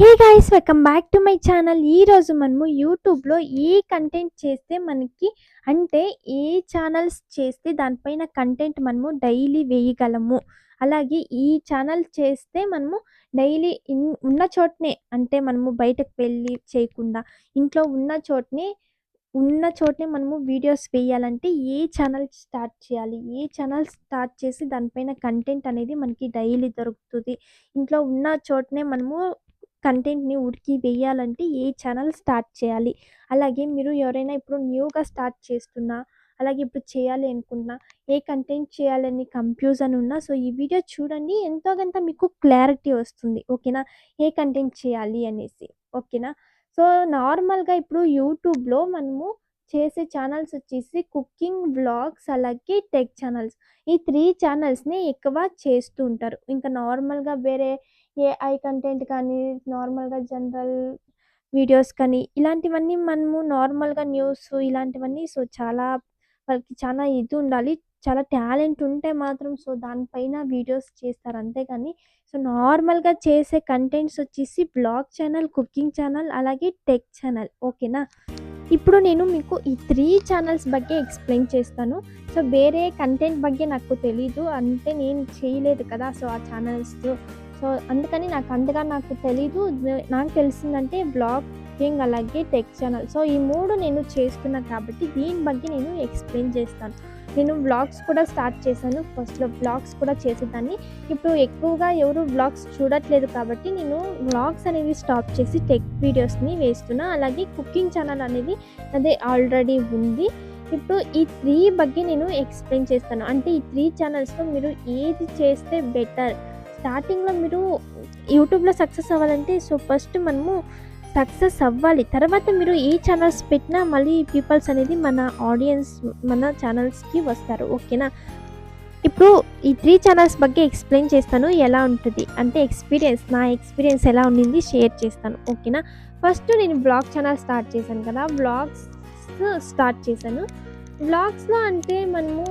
Hey guys welcome back to my channel ఈరోజు మనము యూట్యూబ్లో ఏ కంటెంట్ చేస్తే మనకి అంటే ఏ ఛానల్స్ చేస్తే దానిపైన కంటెంట్ మనము డైలీ వేయగలము. అలాగే ఈ ఛానల్ చేస్తే మనము డైలీ ఇన్ ఉన్న చోటనే అంటే మనము బయటకు వెళ్ళి చేయకుండా ఇంట్లో ఉన్న చోటనే ఉన్న చోటనే మనము వీడియోస్ వేయాలంటే ఏ ఛానల్ స్టార్ట్ చేయాలి? ఏ ఛానల్ స్టార్ట్ చేసి దానిపైన కంటెంట్ అనేది మనకి డైలీ దొరుకుతుంది? ఇంట్లో ఉన్న చోటనే మనము కంటెంట్ని ఉడికి వేయాలంటే ఏ ఛానల్ స్టార్ట్ చేయాలి? అలాగే మీరు ఎవరైనా ఇప్పుడు న్యూగా స్టార్ట్ చేస్తున్నా అలాగే ఇప్పుడు చేయాలి అనుకున్నా ఏ కంటెంట్ చేయాలని కన్ఫ్యూజన్ ఉన్నా సో ఈ వీడియో చూడండి ఎంతో కొంత మీకు క్లారిటీ వస్తుంది ఓకేనా? ఏ కంటెంట్ చేయాలి అనేసి ఓకేనా? సో నార్మల్గా ఇప్పుడు యూట్యూబ్లో మనము చేసే ఛానల్స్ వచ్చేసి కుకింగ్ వ్లాగ్స్ అలాగే టెక్ ఛానల్స్. ఈ త్రీ ఛానల్స్ని ఎక్కువ చేస్తూ ఉంటారు. ఇంకా నార్మల్గా వేరే ఏఐ కంటెంట్ కానీ నార్మల్గా జనరల్ వీడియోస్ కానీ ఇలాంటివన్నీ మనము నార్మల్గా న్యూస్ ఇలాంటివన్నీ సో చాలా వాళ్ళకి చాలా ఇది ఉండాలి చాలా టాలెంట్ ఉంటే మాత్రం సో దానిపైన వీడియోస్ చేస్తారు అంతేగాని సో నార్మల్గా చేసే కంటెంట్స్ వచ్చేసి బ్లాగ్ ఛానల్ కుకింగ్ ఛానల్ అలాగే టెక్ ఛానల్ ఓకేనా ఇప్పుడు నేను మీకు ఈ త్రీ ఛానల్స్ ಬಗ್ಗೆ ఎక్స్ప్లెయిన్ చేస్తాను సో వేరే కంటెంట్ ಬಗ್ಗೆ నాకు తెలీదు అంటే నేను చేయలేదు కదా సో ఆ ఛానల్స్ సో అందుకని నాకు అంతగా నాకు తెలీదు నే- నాకు తెలిసిందంటే బ్లాగ్ కుకింగ్ అలాగే టెక్ ఛానల్ సో ఈ మూడు నేను చేస్తున్నా కాబట్టి దీని ಬಗ್ಗೆ నేను ఎక్స్ప్లెయిన్ చేస్తాను నేను వ్లాగ్స్ కూడా స్టార్ట్ చేశాను ఫస్ట్లో వ్లాగ్స్ కూడా చేసేదాన్ని ఇప్పుడు ఎక్కువగా ఎవరు వ్లాగ్స్ చూడట్లేదు కాబట్టి నేను వ్లాగ్స్ అనేది స్టాప్ చేసి టెక్ వీడియోస్ని వేస్తున్నా అలాగే కుకింగ్ ఛానల్ అనేది అదే ఆల్రెడీ ఉంది ఇప్పుడు ఈ త్రీ ಬಗ್ಗೆ నేను ఎక్స్ప్లెయిన్ చేస్తాను అంటే ఈ త్రీ ఛానల్స్లో మీరు ఏది చేస్తే బెటర్ స్టార్టింగ్లో మీరు యూట్యూబ్లో సక్సెస్ అవ్వాలంటే సో ఫస్ట్ మనము సక్సెస్ అవ్వాలి తర్వాత మీరు ఏ ఛానల్స్ పెట్టినా మళ్ళీ పీపుల్స్ అనేది మన ఆడియన్స్ మన ఛానల్స్కి వస్తారు ఓకేనా ఇప్పుడు ఈ త్రీ ఛానల్స్ ಬಗ್ಗೆ ఎక్స్ప్లెయిన్ చేస్తాను ఎలా ఉంటుంది అంటే ఎక్స్పీరియన్స్ నా ఎక్స్పీరియన్స్ ఎలా ఉండింది షేర్ చేస్తాను ఓకేనా ఫస్ట్ నేను బ్లాగ్ ఛానల్ స్టార్ట్ చేశాను కదా బ్లాగ్స్ స్టార్ట్ చేశాను బ్లాగ్స్లో అంటే మనము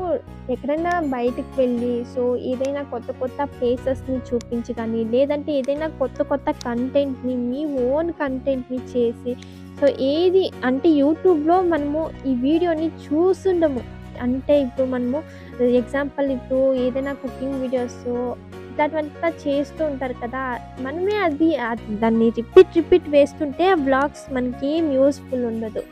ఎక్కడైనా బయటకు వెళ్ళి సో ఏదైనా కొత్త కొత్త ప్లేసెస్ని చూపించి కానీ లేదంటే ఏదైనా కొత్త కొత్త కంటెంట్ని మీ ఓన్ కంటెంట్ని చేసి సో ఏది అంటే యూట్యూబ్లో మనము ఈ వీడియోని చూసుండము అంటే ఇప్పుడు మనము ఎగ్జాంపుల్ ఇప్పుడు ఏదైనా కుకింగ్ వీడియోస్ ఇట్లాంటివంతా చేస్తూ ఉంటారు కదా మనమే అది అది- దాన్ని రిపీట్ రిపీట్ వేస్తుంటే ఆ బ్లాగ్స్ మనకి ఏం యూస్ఫుల్ ఉండదు.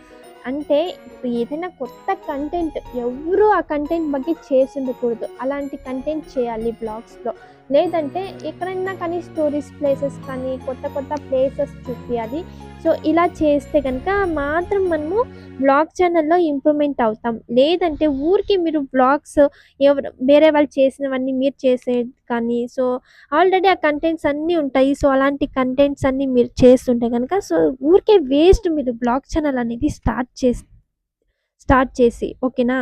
అంటే ఇప్పుడు ఏదైనా కొత్త కంటెంట్ ఎవరు ఆ కంటెంట్ ಬಗ್ಗೆ చేసి ఉండకూడదు అలాంటి కంటెంట్ చేయాలి బ్లాగ్స్లో లేదంటే ఎక్కడైనా కానీ స్టోరీస్ ప్లేసెస్ కానీ కొత్త కొత్త ప్లేసెస్ చూపించాలి సో ఇలా చేస్తే కనుక మాత్రం మనము బ్లాగ్ ఛానల్లో ఇంప్రూవ్మెంట్ అవుతాం. లేదంటే ఊరికి మీరు బ్లాగ్స్ ఎవరు వేరే వాళ్ళు చేసినవన్నీ మీరు చేసేది కానీ సో ఆల్రెడీ ఆ కంటెంట్స్ అన్నీ ఉంటాయి. సో అలాంటి కంటెంట్స్ అన్నీ మీరు చేస్తుంటే కనుక సో ఊరికే వేస్ట్ మీరు బ్లాగ్ ఛానల్ అనేది స్టార్ట్ చేసి స్టార్ట్ చేసి ఓకేనా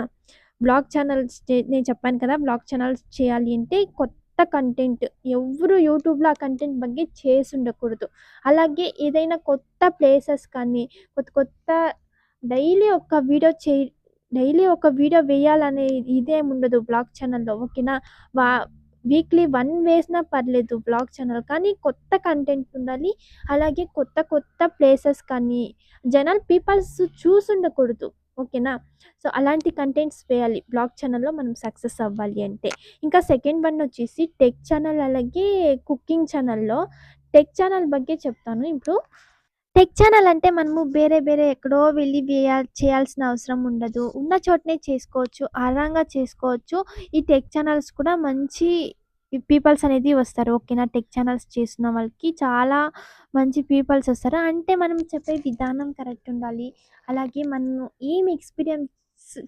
బ్లాగ్ ఛానల్స్ నేను చెప్పాను కదా బ్లాగ్ ఛానల్స్ చేయాలి అంటే కొత్త కంటెంట్ ఎవరు యూట్యూబ్లో ఆ కంటెంట్ ಬಗ್ಗೆ చేసి ఉండకూడదు అలాగే ఏదైనా కొత్త ప్లేసెస్ కానీ కొత్త కొత్త డైలీ ఒక వీడియో చే డైలీ ఒక వీడియో వేయాలనే ఇదేం ఉండదు బ్లాగ్ ఛానల్లో ఓకేనా వా వీక్లీ వన్ వేసినా పర్లేదు బ్లాగ్ ఛానల్ కానీ కొత్త కంటెంట్ ఉండాలి అలాగే కొత్త కొత్త ప్లేసెస్ కానీ జనాలు పీపుల్స్ చూసుండకూడదు ఓకేనా సో అలాంటి కంటెంట్స్ వేయాలి బ్లాగ్ ఛానల్లో మనం సక్సెస్ అవ్వాలి అంటే ఇంకా సెకండ్ వన్ వచ్చేసి టెక్ ఛానల్ అలాగే కుకింగ్ ఛానల్లో టెక్ ఛానల్ ಬಗ್ಗೆ చెప్తాను ఇప్పుడు టెక్ ఛానల్ అంటే మనము వేరే వేరే ఎక్కడో వెళ్ళి వేయ చేయాల్సిన అవసరం ఉండదు ఉన్న చోటనే చేసుకోవచ్చు ఆరాంగా చేసుకోవచ్చు ఈ టెక్ ఛానల్స్ కూడా మంచి పీపుల్స్ అనేది వస్తారు ఓకేనా టెక్ ఛానల్స్ చేస్తున్న వాళ్ళకి చాలా మంచి పీపుల్స్ వస్తారు అంటే మనం చెప్పే విధానం కరెక్ట్ ఉండాలి అలాగే మనము ఏం ఎక్స్పీరియన్స్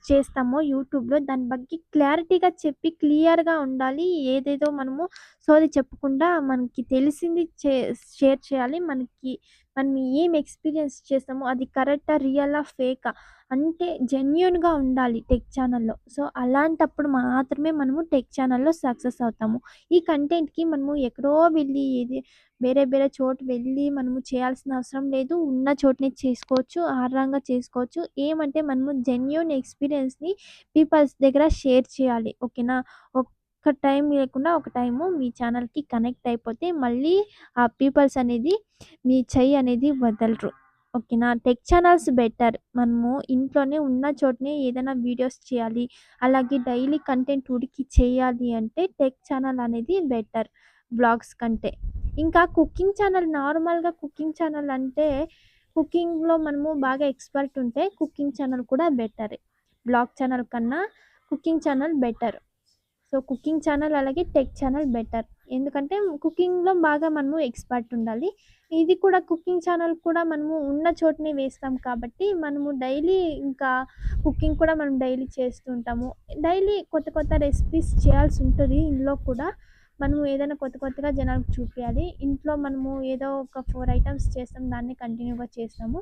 చేస్తామో యూట్యూబ్లో దాని ಬಗ್ಗೆ క్లారిటీగా చెప్పి క్లియర్గా ఉండాలి ఏదేదో మనము సోది చెప్పకుండా మనకి తెలిసింది చే షేర్ చేయాలి. మనకి మనం ఏం ఎక్స్పీరియన్స్ చేస్తామో అది కరెక్టా రియలా ఫేకా అంటే జెన్యున్గా ఉండాలి టెక్ ఛానల్లో. సో అలాంటప్పుడు మాత్రమే మనము టెక్ ఛానల్లో సక్సెస్ అవుతాము. ఈ కంటెంట్కి మనము ఎక్కడో వెళ్ళి ఏది వేరే వేరే చోటు వెళ్ళి మనము చేయాల్సిన అవసరం లేదు. ఉన్న చోటునే చేసుకోవచ్చు ఆర్రంగా చేసుకోవచ్చు. ఏమంటే మనము జెన్యున్ ఎక్స్పీరియన్స్ని పీపుల్స్ దగ్గర షేర్ చేయాలి. ఓకేనా? ఒక్క టైం లేకుండా ఒక టైము మీ ఛానల్‌కి కనెక్ట్ అయిపోతే మళ్ళీ ఆ పీపుల్స్ అనేది మీ చెయ్యి అనేది వదలరు. ఓకేనా. Tech channels better. మనము ఇంట్లోనే ఉన్న చోటనే ఏదైనా వీడియోస్ చేయాలి. అలాగే డైలీ కంటెంట్ ఉడికి చేయాలి అంటే టెక్ ఛానల్ అనేది బెటర్ బ్లాగ్స్ కంటే. ఇంకా కుకింగ్ ఛానల్ నార్మల్‌గా కుకింగ్ ఛానల్ అంటే కుకింగ్‌లో మనము బాగా ఎక్స్‌పర్ట్ ఉంటే కుకింగ్ ఛానల్ కూడా బెటర్ బ్లాగ్ ఛానల్ కన్నా cooking channel better. So, cooking channel అలాగే టెక్ ఛానల్ బెటర్. ఎందుకంటే కుకింగ్‌లో బాగా మనము ఎక్స్‌పర్ట్ ఉండాలి. ఇది కూడా కుకింగ్ ఛానల్ కూడా మనము ఉన్న చోటనే వేస్తాం కాబట్టి మనము డైలీ ఇంకా కుకింగ్ కూడా మనం డైలీ చేస్తూ ఉంటాము. డైలీ కొత్త కొత్త రెసిపీస్ చేయాల్సి ఉంటుంది ఇందులో కూడా. మనము ఏదైనా కొత్త కొత్తగా జనాలకు చూపించాలి ఇంట్లో మనము ఏదో ఒక ఫోర్ ఐటమ్స్ చేస్తాం. దాన్ని కంటిన్యూగా చేస్తాము.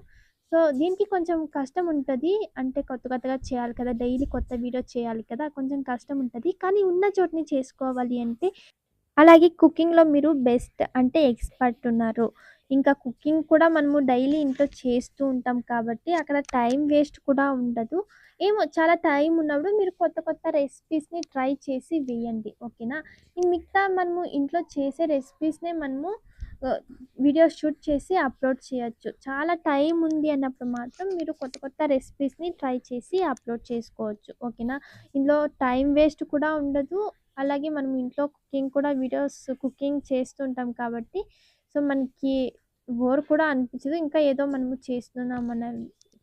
సో, దీనికి కొంచెం కష్టం ఉంటుంది అంటే కొత్త కొత్తగా చేయాలి కదా! డైలీ కొత్త వీడియో చేయాలి కదా! కొంచెం కష్టం ఉంటుంది కానీ ఉన్న చోటుని చేసుకోవాలి అంటే అలాగే కుకింగ్‌లో మీరు బెస్ట్ అంటే ఎక్స్‌పర్ట్ ఉన్నారు. ఇంకా కుకింగ్ కూడా మనము డైలీ ఇంట్లో చేస్తూ ఉంటాం కాబట్టి అక్కడ టైం వేస్ట్ కూడా ఉండదు. ఏమో చాలా టైం ఉన్నప్పుడు మీరు కొత్త కొత్త రెసిపీస్‌ని ట్రై చేసి వేయండి. ఓకేనా. ఈ మిగతా మనము ఇంట్లో చేసే రెసిపీస్‌నే మనము వీడియోస్ షూట్ చేసి అప్‌లోడ్ చేయొచ్చు. చాలా టైం ఉంది అన్నప్పుడు మాత్రం మీరు కొత్త కొత్త రెసిపీస్‌ని ట్రై చేసి అప్‌లోడ్ చేసుకోవచ్చు. ఓకేనా. ఇందులో టైం వేస్ట్ కూడా ఉండదు. అలాగే మనం ఇంట్లో కుకింగ్ కూడా వీడియోస్ కుకింగ్ చేస్తుంటాం కాబట్టి సో, మనకి బోర్ కూడా అనిపించదు. ఇంకా ఏదో మనము చేస్తున్నాం అన్న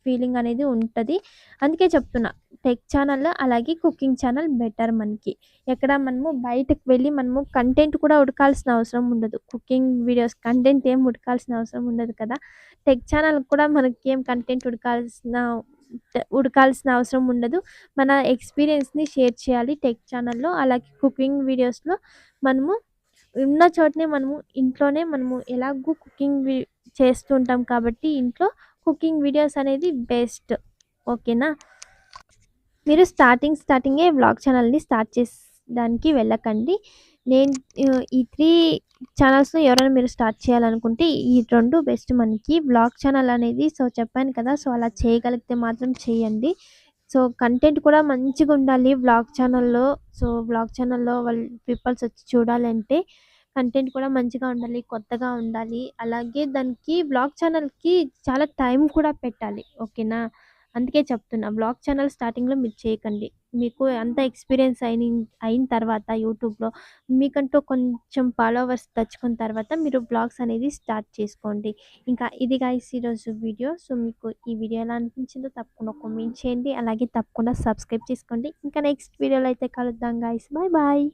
ఫీలింగ్ అనేది ఉంటుంది అందుకే చెప్తున్నా. టెక్ ఛానల్ అలాగే కుకింగ్ ఛానల్ బెటర్ మనకి. ఎక్కడ మనము బయటకు వెళ్ళి మనము కంటెంట్ కూడా ఉడకాల్సిన అవసరం ఉండదు. కుకింగ్ వీడియోస్ కంటెంట్ ఏం ఉడకాల్సిన అవసరం ఉండదు కదా! టెక్ ఛానల్ కూడా మనకి ఏం కంటెంట్ ఉడకాల్సిన ఉడకాల్సిన అవసరం ఉండదు. మన ఎక్స్‌పీరియన్స్‌ని షేర్ చేయాలి టెక్ ఛానల్‌లో. అలాగే కుకింగ్ వీడియోస్‌లో మనము ఉన్న చోటనే మనము ఇంట్లోనే మనము ఎలాగూ కుకింగ్ చేస్తుంటాం కాబట్టి ఇంట్లో కుకింగ్ వీడియోస్ అనేది బెస్ట్. ఓకేనా. మీరు స్టార్టింగ్ స్టార్టింగే వ్లాగ్ ఛానల్‌ని స్టార్ట్ చేసడానికి వెళ్ళకండి. నేను ఈ త్రీ ఛానల్స్ను ఎవరైనా మీరు స్టార్ట్ చేయాలనుకుంటే ఈ రెండు బెస్ట్ మనకి. బ్లాగ్ ఛానల్ అనేది సో, చెప్పాను కదా! సో, అలా చేయగలిగితే మాత్రం చేయండి. సో, కంటెంట్ కూడా మంచిగా ఉండాలి వ్లాగ్ ఛానల్‌లో. సో, బ్లాగ్ ఛానల్‌లో వాళ్ళు పీపుల్స్ వచ్చి చూడాలంటే కంటెంట్ కూడా మంచిగా ఉండాలి. కొత్తగా ఉండాలి. అలాగే దానికి బ్లాగ్ ఛానల్‌కి చాలా టైం కూడా పెట్టాలి. ఓకేనా. అందుకే చెప్తున్నా. బ్లాగ్ ఛానల్ స్టార్టింగ్‌లో మీరు చేయకండి. మీకు అంత ఎక్స్‌పీరియన్స్ అయిన అయిన తర్వాత యూట్యూబ్‌లో మీకంటూ కొంచెం ఫాలోవర్స్ తెచ్చుకున్న తర్వాత మీరు బ్లాగ్స్ అనేది స్టార్ట్ చేసుకోండి. ఇంకా ఇది గాయస్ ఈరోజు వీడియో. సో, మీకు ఈ వీడియో ఎలా అనిపించిందో తప్పకుండా కామెంట్ చేయండి. అలాగే తప్పకుండా సబ్స్క్రైబ్ చేసుకోండి. ఇంకా నెక్స్ట్ వీడియోలో అయితే కలుద్దాం గాయస్ బాయ్ బాయ్.